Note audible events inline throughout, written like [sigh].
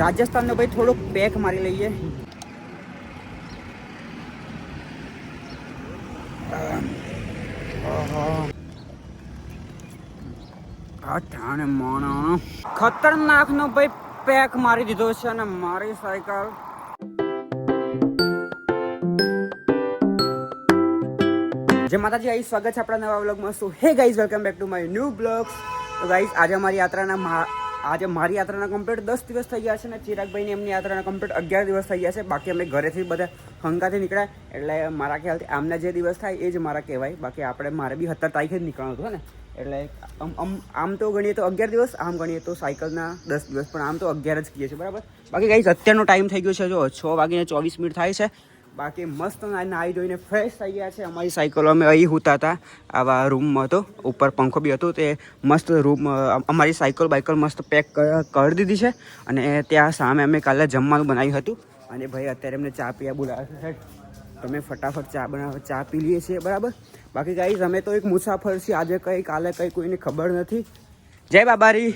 રાજસ્થાનનો ભાઈ થોડોક પેક મારી લઈએ. ખતરનાક નો ભાઈ પેક મારી દીધો છે અને મારી સાયકલ. જે માતાજી, આઈ સ્વાગત છે આપણા નવા બ્લોગમાં so hey guys welcome back to my new vlogs guys આજે અમારી યાત્રાના આજે મારી યાત્રાના કમ્પ્લીટ દસ દિવસ થઈ ગયા છે ને ચિરાગભાઈની એમની યાત્રાના કમ્પ્લીટ અગિયાર દિવસ થઈ ગયા છે. બાકી અમે ઘરેથી બધા હંગાથી નીકળ્યા. એટલે મારા ખ્યાલથી આમના જે દિવસ થાય એ જ મારા કહેવાય. બાકી આપણે મારે બી સત્તર તારીખે જ નીકળવાનું હતું ને. એટલે આમ આમ આમ તો ગણીએ તો અગિયાર દિવસ, આમ ગણીએ તો સાયકલના દસ દિવસ. પણ આમ તો અગિયાર જ કહીએ છીએ, બરાબર? બાકી ગાઈઝ અત્યારનો ટાઈમ થઈ ગયો છે, જો છ વાગીને ચોવીસ મિનિટ થાય છે. બાકી મસ્ત નાહી જોઈને ફ્રેશ થઈ ગયા છે. અમારી સાયકલો અમે અહીં હુતા હતા, આવા રૂમમાં હતો ઉપર પંખો બી હતો, તે મસ્ત રૂમ અમારી સાયકલ બાયકલ મસ્ત પેક કરી દીધી છે. અને ત્યાં સામે અમે કાલે જમવાનું બનાવ્યું હતું. અને ભાઈ, અત્યારે અમને ચા પીવા બોલાવે છે. તમે ફટાફટ ચા બનાવ ચા પી લઈએ છીએ, બરાબર? બાકી ગાઈ અમે તો એક મુસાફર છીએ. આજે કંઈ કાલે કંઈ કોઈને ખબર નથી. જય બાબારી.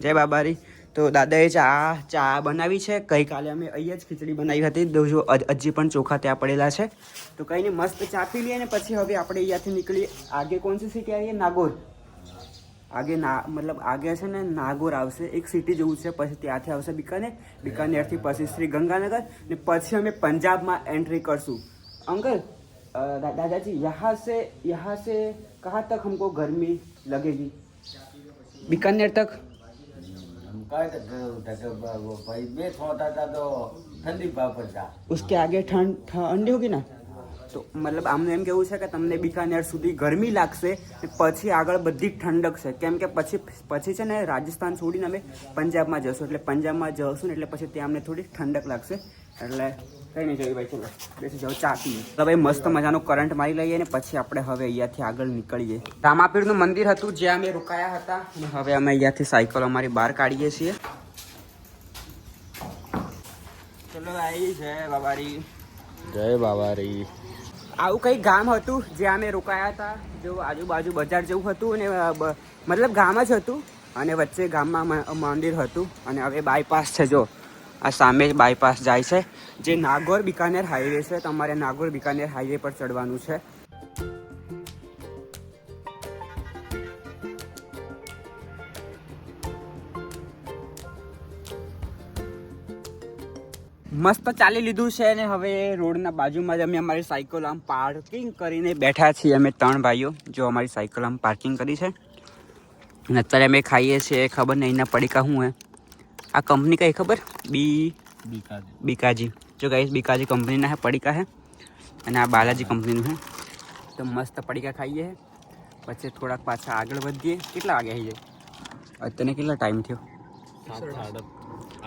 જય બાબારી. તો દાદાએ ચા ચા બનાવી છે. ગઈકાલે અમે અહીંયા જ ખીચડી બનાવી હતી. જો હજી પણ ચોખા ત્યાં પડેલા છે. તો કંઈ નહીં મસ્ત ચા પી લઈએ ને પછી હવે આપણે અહીંયાથી નીકળીએ. આગે કોણ સી સિટી આવીએ? નાગોર. આગે ના, મતલબ આગે છે ને નાગોર આવશે. એક સિટી જેવું છે. પછી ત્યાંથી આવશે બિકાનેર. બીકાનેરથી પછી શ્રી ગંગાનગર. ને પછી અમે પંજાબમાં એન્ટ્રી કરશું. અંકલ દાદાજી, યહાં સે યહાં સે, કહા તક હમકો ગરમી લગેગી? બિકાનેર તક? भाई બે થોતા હતા તો ઠંડી ભાવ પડતા उसके आगे ठंड ठंडी होगी ना તો મતલબ આમનું એમ કેવું છે કે તમને બીકાનેર સુધી ગરમી લાગશે ને પછી આગળ બધી ઠંડક છે કેમ કે પછી પછી છે ને રાજસ્થાન છોડીને અમે પંજાબમાં જશું એટલે પંજાબમાં જશું ને એટલે પછી ત્યાં અમને થોડી ઠંડક લાગશે એટલે કઈ નહીં જોયું ભાઈ ચલો બેસી જાઓ ચા પીએ. તો ભાઈ મસ્ત મજાનો કરંટ મારી લઈએ ને પછી આપણે હવે અહીંયાથી આગળ નીકળીએ. રામાપીરનું મંદિર હતું જ્યાં અમે રોકાયા હતા. અને હવે અમે અહીંયાથી સાયકલ અમારી બહાર કાઢીએ છીએ. ચલો ભાઈ જય બાબારી. જય બાબારી. આવું કઈ ગામ હતું જ્યાં અમે રોકાયા હતા? જો આજુબાજુ બજાર જેવું હતું અને મતલબ ગામ જ હતું. અને વચ્ચે ગામમાં મંદિર હતું. અને હવે બાયપાસ છે જો. આ સામે જ બાયપાસ જાય છે. જે નાગોર બિકાનેર હાઈવે છે, તમારે નાગોર બિકાનેર હાઈવે પર ચડવાનું છે. મસ્ત ચાલી લીધું છે અને હવે રોડના બાજુમાં જ અમે અમારી સાયકલ આમ પાર્કિંગ કરીને બેઠા છીએ અમે ત્રણ ભાઈઓ, જો અમારી સાયકલ આમ પાર્કિંગ કરી છે. અને અત્યારે અમે ખાઈએ છીએ, ખબર નહીં, એના પડીકા શું હે? આ કંપની કઈ ખબર? બી બીકા બીકાજી. જો ગાઈસ બીકાજી કંપનીના હે પડીકા હે. અને આ બાલાજી કંપનીનું હે. તો મસ્ત પડીકા ખાઈએ પછી થોડાક પાછા આગળ વધીએ. કેટલા વાગે આવી જાય? અત્યારે કેટલો ટાઈમ થયો?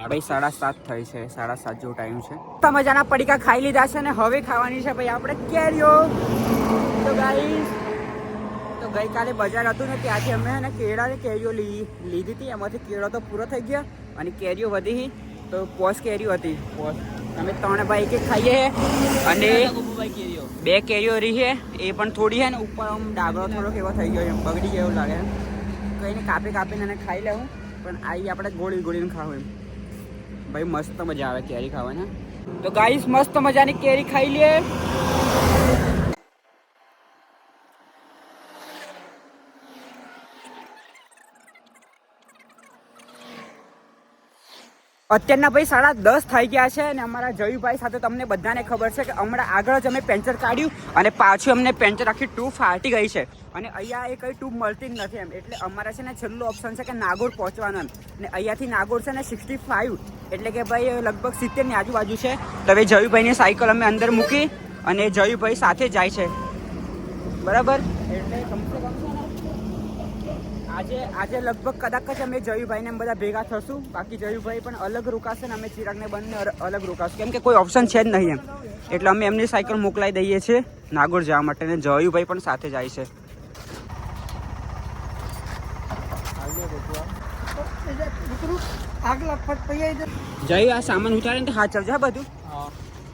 ભાઈ સાડા સાત થઈ છે. સાડા સાત જેવો ટાઈમ છે. તો મજાના પડીકા ખાઈ લીધા છે ને હવે ખાવાની છે ભાઈ આપણે કેરીઓ. તો તો ગઈકાલે બજાર હતું ને ત્યાંથી અમે ને કેળા ને કેરીઓ લીધી હતી. એમાંથી કેળો તો પૂરો થઈ ગયા. અને કેરીઓ વધી તો પોસ કેરીઓ હતી. પોસ. અમે ત્રણ ભાઈ કે ખાઈએ અને બે કેરીઓ રહી છે એ પણ થોડી છે ને ઉપર આમ ડાબરો થોડોક એવો થઈ ગયો એમ બગડી ગયો લાગે તો એને કાપી કાપીને એને ખાઈ લેવું પણ આવી આપણે ગોળી ગોળીને ખાવું એમ. ભાઈ મસ્ત મજા આવે કેરી ખાવાની. તો ગાઈસ મસ્ત મજાની કેરી ખાઈ લઈએ અત્યારના ભાઈ સાડા દસ થઈ ગયા છે અને અમારા જયુભાઈ સાથે તમને બધાને ખબર છે કે હમણાં આગળ જ અમે પેન્ચર કાઢ્યું અને પાછું અમને પેન્ચર આખી ટ્યુબ ફાટી ગઈ છે. અને અહીંયા એ કઈ ટ્યુબ મળતી જ નથી એમ. એટલે અમારે છે ને છેલ્લું ઓપ્શન છે કે નાગોર પહોંચવાનું એમ. અને અહીંયાથી નાગોર છે ને સિક્સટી ફાઇવ એટલે કે ભાઈ લગભગ સિત્તેરની આજુબાજુ છે. તો હવે જયુભાઈની સાયકલ અમે અંદર મૂકી અને જયુભાઈ સાથે જાય છે. બરાબર? એટલે કમસે આજે આજે લગભગ કદાચ જ અમે જયુભાઈને એમ બધા ભેગા થશું. બાકી જયુભાઈ પણ અલગ રોકાશે ને અમે ચિરાગને બંને અલગ રોકાશું. કેમ કે કોઈ ઓપ્શન છે જ નહીં એમ. એટલે અમે એમની સાયકલ મોકલાઈ દઈએ છીએ નાગોર જવા માટે ને જયુભાઈ પણ સાથે જાય છે. જય, આ સામાન ઉતારે ને હાથ ચલજો બધું?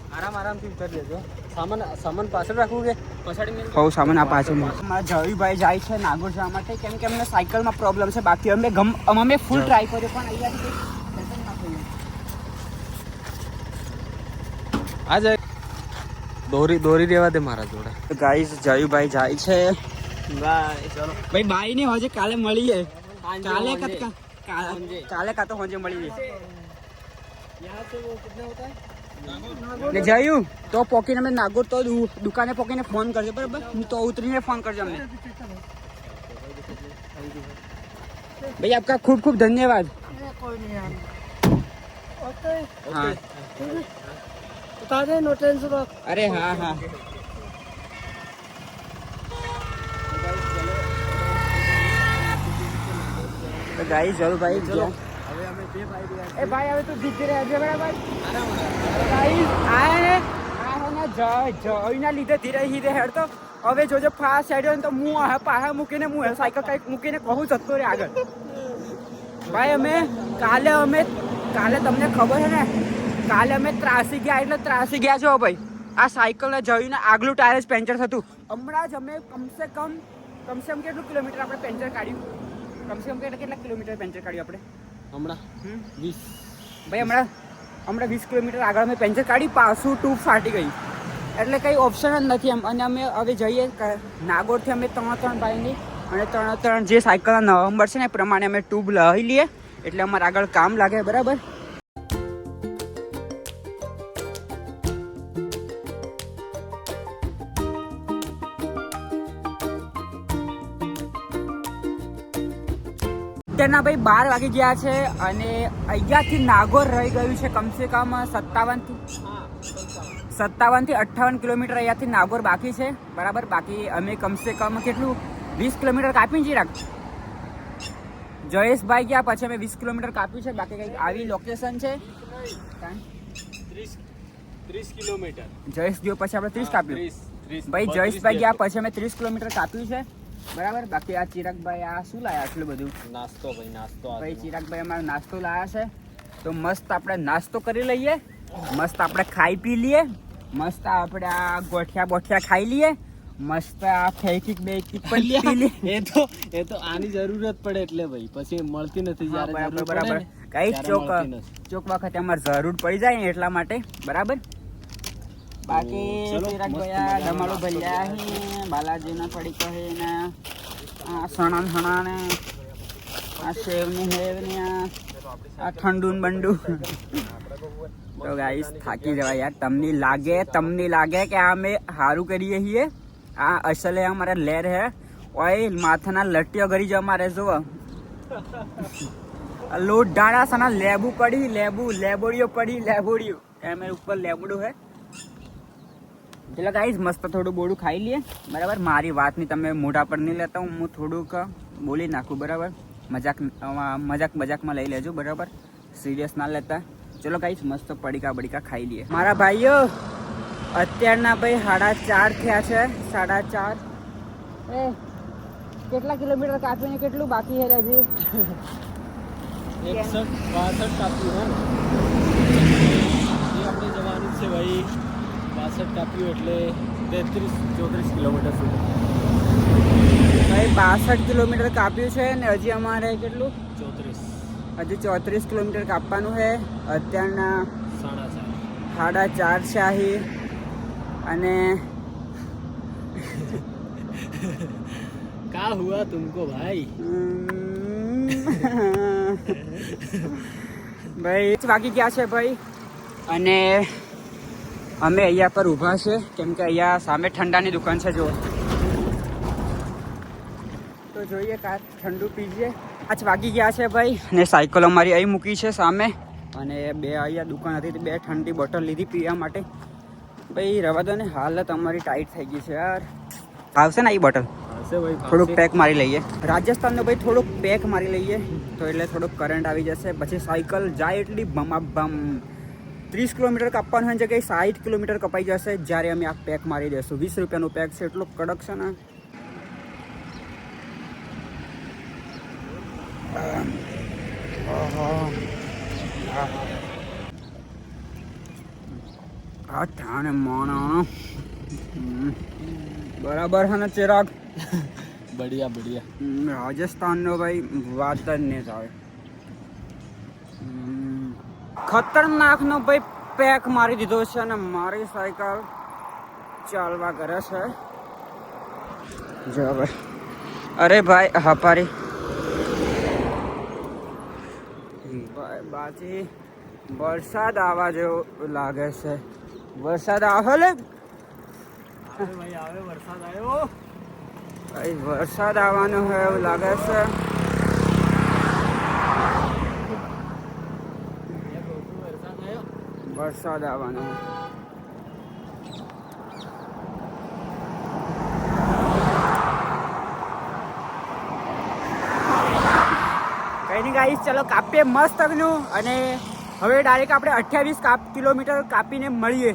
આરામ આરામથી ઉતર લેજો સામાન સામાન પાછળ રાખવું કે પછાડી હો સામાન આ પાછળ મારા જયુભાઈ જાય છે નાગોર જવા માટે કેમ કે અમને સાયકલમાં પ્રોબ્લેમ છે બાકી અમે ગમ અમે ફૂલ ટ્રાય કર્યો પણ અહીંયાથી આ જાય દોરી દોરી દેવા દે મારા જોડે ગાઈસ જયુભાઈ જાય છે બાય ચલો ભાઈ બાય ને હજે કાલે મળીએ કાલે કાલે કાલે કાતો હોજે મળીએ યહાં સે વો કિતના હોતા હૈ ને જયું તો પોકીને અમે નાગોર તો દુકાને પોકીને ફોન કરજો બરાબર તો ઉતરીને ફોન કરજો અમને ભાઈ આપકા ખૂબ ખૂબ ધન્યવાદ અરે હા હા ગાઈ જરૂર ભાઈ એ ભાઈ, હવે તું જીતી રહ્યા છે બરાબર? ગાઈસ આ ને, આ જય જયના લીધે ધીરે ધીરે હેડતો હવે જોજો ફાસ્ટ હોય ને તો હું આ પાહા મૂકીને હું સાયકલ કંઈક મૂકીને કહું જતો રે આગળ. ભાઈ, અમે કાલે અમે, કાલે તમને ખબર છે ને? કાલે અમે ત્રાસી ગયા, એટલે ત્રાસી ગયા છો ભાઈ. આ સાયકલને જઈને આગલું ટાયર જ પેન્ચર થતું. હમણાં જ અમે કમસે કમ કમસે કમ કેટલું કિલોમીટર આપણે પેન્ચર કાઢ્યું? કમસે કમ કેટલા કેટલા કિલોમીટર પેન્ચર કાઢ્યું આપણે? હમણાં વીસ. ભાઈ હમણાં હમણાં વીસ કિલોમીટર આગળ અમે પેન્ચર કાઢી પાછું ટ્યુબ ફાટી ગઈ. એટલે કંઈ ઓપ્શન જ નથી એમ. અને અમે હવે જઈએ નાગોરથી અમે ત્રણ ત્રણ ભાઈની અને ત્રણ ત્રણ જે સાયકલના નંબર છે ને એ પ્રમાણે અમે ટ્યુબ લઈ લઈએ. એટલે અમારે આગળ કામ લાગે બરાબર? અત્યારના ભાઈ બાર વાગી ગયા છે અને અહીંયાથી નાગોર રહી ગયું છે. કમસે કમ સત્તાવનથી સત્તાવનથી અઠ્ઠાવન કિલોમીટર અહીંયાથી નાગોર બાકી છે. બરાબર? બાકી અમે કમસે કમ કેટલું? વીસ કિલોમીટર કાપી છીએ રાખ. જયેશભાઈ ગયા પછી અમે વીસ કિલોમીટર કાપ્યું છે. બાકી કંઈક આવી લોકેશન છે. ત્રીસ કિલોમીટર. જયેશ ગયો પછી આપણે ત્રીસ કાપ્યું. ભાઈ જયેશભાઈ ગયા પછી અમે ત્રીસ કિલોમીટર કાપ્યું છે. બરાબર? બાકી આ ચિરાગભાઈ આ શું લાયા આટલું બધું? નાસ્તો ભાઈ નાસ્તો ભાઈ ચિરાગભાઈ અમારો નાસ્તો લાયા છે. તો મસ્ત આપણે નાસ્તો કરી લઈએ. મસ્ત આપણે ખાઈ પી લઈએ. મસ્ત આપણે આ ગોઠિયા બોઠિયા ખાઈ લઈએ. મસ્ત આ ફેકિક બેકિક પણ પી લઈએ. એ તો એ તો આની જરૂરત પડે એટલે ભાઈ. પછી મળતી નથી જ્યારે બરાબર બરાબર. કઈ ચોક ચોક વખતે અમારે જરૂર પડી જાય ને એટલા માટે. બરાબર? બાકી ચલો, ચિરાગભાઈ મસ્ત આ મજાનો દમાડો નાસ્તો ભલ્યા હે બાલાજીના પડી કહે ને આ સણા સણા ને આ સેવની હેવ ને આ આ ઠંડુ ને બંડુ તો ગાઈસ થાકી જવાય યાર તમને લાગે તમને લાગે કે આ અમે સારું કરીએ છીએ આ અસલે અમારા લેર હે ઓય માથાના લટ્ટીઓ કરી જો અમારે જો આ લોટ ડાળા સના લેબુ પડી લેબુ લેબોડીઓ પડી લેબોડીઓ એમ એ ઉપર લેબડું હે ચલો ગાઈઝ મસ્ત થોડું બોડું ખાઈ લઈએ. બરાબર? મારી વાતની તમે મોઢા પર નહીં લેતા હું હું થોડુંક બોલી નાખું, બરાબર? મજાક મજાક મજાકમાં લઈ લેજો, બરાબર? સિરિયસ ના લેતા. ચલો ગાઈઝ મસ્ત પડીકા બડીકા ખાઈ લઈએ. મારા ભાઈઓ, અત્યારના ભાઈ સાડા ચાર થયા છે. સાડા ચાર. એ, કેટલા કિલોમીટર કાપીને કેટલું બાકી છે હજી એકસઠ બાસઠ કાપ્યું, હે. આપણે જવાનું છે ભાઈ. બાસઠ કાપ્યું એટલે તેત્રીસ ચોત્રીસ કિલોમીટર સુધી. ભાઈ બાસઠ કિલોમીટર કાપ્યું છે ને હજી અમારે કેટલું? ચોત્રીસ. હજી ચોત્રીસ કિલોમીટર કાપવાનું છે. અત્યારના સાડા ચાર. સાડા ચાર શાહી. અને કા હુઆ તુમકો ભાઈ? [laughs] ભાઈ વાગી ગયા છે ભાઈ? અને અમે અહીંયા પર ઊભા છે. કેમ કે અહીંયા સામે ઠંડાની દુકાન છે જો તો જોઈએ કા ઠંડુ પીજીએ. આજ વાગી ગયા છે ભાઈ અને સાયકલ અમારી અહીં મૂકી છે સામે. અને બે અહીંયા દુકાન હતી બે ઠંડી બોટલ લીધી પીવા માટે. ભાઈ રવા દો ને હાલત અમારી ટાઈટ થઈ ગઈ છે યાર. આવશે ને એ બોટલ? ભાઈ થોડુંક પેક મારી લઈએ. રાજસ્થાનનો ભાઈ થોડુંક પેક મારી લઈએ. તો એટલે થોડુંક કરંટ આવી જશે. પછી સાયકલ જાય એટલી બમા બમ ત્રીસ કિલોમીટર કાપવાનું હોય જગ્યાએ સાઠ કિલોમીટર કપાઈ જશે જ્યારે અમે આ પેક મારી દઈશું. વીસ રૂપિયાનું પેક છે એટલું કડક છે ને. આ ઠાણે મોણા. બરાબર છે ને ચિરાગ? બઢિયા બઢિયા. રાજસ્થાનનો ભાઈ વાત જ નહીં આવે હમ, ખતરનાકનો ભાઈ પેક મારી દીધો છે અને મારી સાયકલ ચાલવા કરે છે. જો ભાઈ અરે ભાઈ હપારી પારી બાજી વરસાદ આવવા જેવો લાગે છે. વરસાદ આવે લે. ભાઈ આવે વરસાદ આવ્યો. ભાઈ વરસાદ આવવાનો હોય એવું લાગે છે એ બહુ વરસાદ આવ્યો વરસાદ આવવાનો. કઈ નહીં ગાઈસ ચલો કાપીએ મસ્ત અને હવે ડાયરેક્ટ આપણે અઠ્યાવીસ કાપ કિલોમીટર કાપીને મળીએ.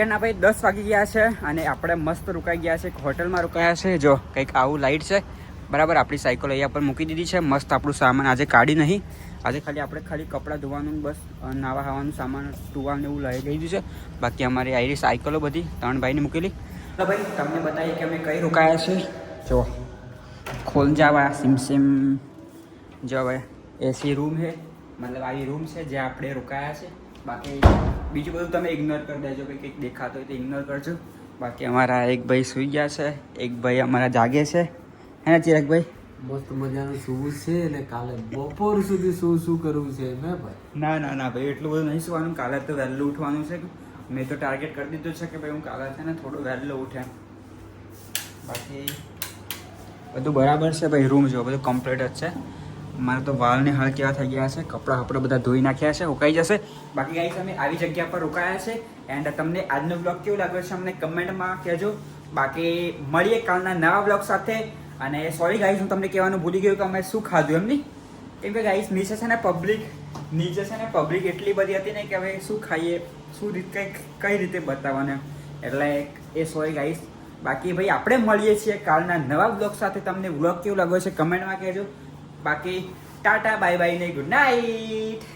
અત્યારના ભાઈ દસ વાગી ગયા છે અને આપણે મસ્ત રોકાઈ ગયા છે. એક હોટલમાં રોકાયા છે. જો, કંઈક આવું લાઇટ છે. બરાબર, આપણી સાયકલ અહીંયા પર મૂકી દીધી છે. મસ્ત આપણું સામાન આજે કાઢી નહીં. આજે ખાલી આપણે ખાલી કપડાં ધોવાનું બસ નાવા ખાવાનું સામાન ટુવાલ એવું લઈ લીધું છે. બાકી અમારી આયરી સાયકલો બધી ત્રણ ભાઈને મૂકેલી. તો ભાઈ, તમને બતાવીએ કે અમે કઈ રોકાયા છે. જો, ખોલ જાવા સિમ સિમ. જો હવે એસી રૂમ છે. મતલબ આવી રૂમ છે જ્યાં આપણે રોકાયા છે. બાકી બીજું બધું તમે ઇગ્નોર કરી દેજો કે કંઈક દેખાતો હોય તો ઇગ્નોર કરજો. બાકી અમારા એક ભાઈ સૂઈ ગયા છે એક ભાઈ અમારા જાગે છે. હે ને ચિરાગભાઈ મસ્ત મજાનું સૂવું છે અને કાલે બપોર સુધી શું શું કરવું છે ને ભાઈ? ના ના ના ભાઈ એટલું બધું નહીં સુવાનું. કાલે તો વહેલું ઉઠવાનું છે. મેં તો ટાર્ગેટ કરી દીધું છે કે ભાઈ હું કાલે છે ને થોડું વહેલું ઉઠે. બાકી બધું બરાબર છે ભાઈ રૂમ જો બધું કમ્પ્લીટ જ છે. મારે તો વાળને હળ કેવા થઈ ગયા છે, કપડાં કપડાં બધા ધોઈ નાખ્યા છે, ઉકાઈ જશે. બાકી ગાઈસ અમે આવી જગ્યા પર રોકાયા છે એન્ડ તમને આજનો બ્લોગ કેવો લાગ્યો છે અમને કમેન્ટમાં કહેજો. બાકી મળીએ કાલના નવા બ્લોગ સાથે, અને સોરી ગાઈસ હું તમને કહેવાનું ભૂલી ગયું કે અમે શું ખાધું એમની કેમ કે ગાઈસ નીચે છે ને પબ્લિક નીચે છે ને પબ્લિક એટલી બધી હતી ને કે હવે શું ખાઈએ, શું રીત કઈ કઈ રીતે બતાવવાને. એટલે એ સોરી ગાઈસ બાકી ભાઈ, આપણે મળીએ છીએ કાલના નવા બ્લોગ સાથે. તમને બ્લોગ કેવું લાગ્યો છે, કમેન્ટમાં કહેજો. બાકી ટાટા બાય બાય ને ગુડ નાઇટ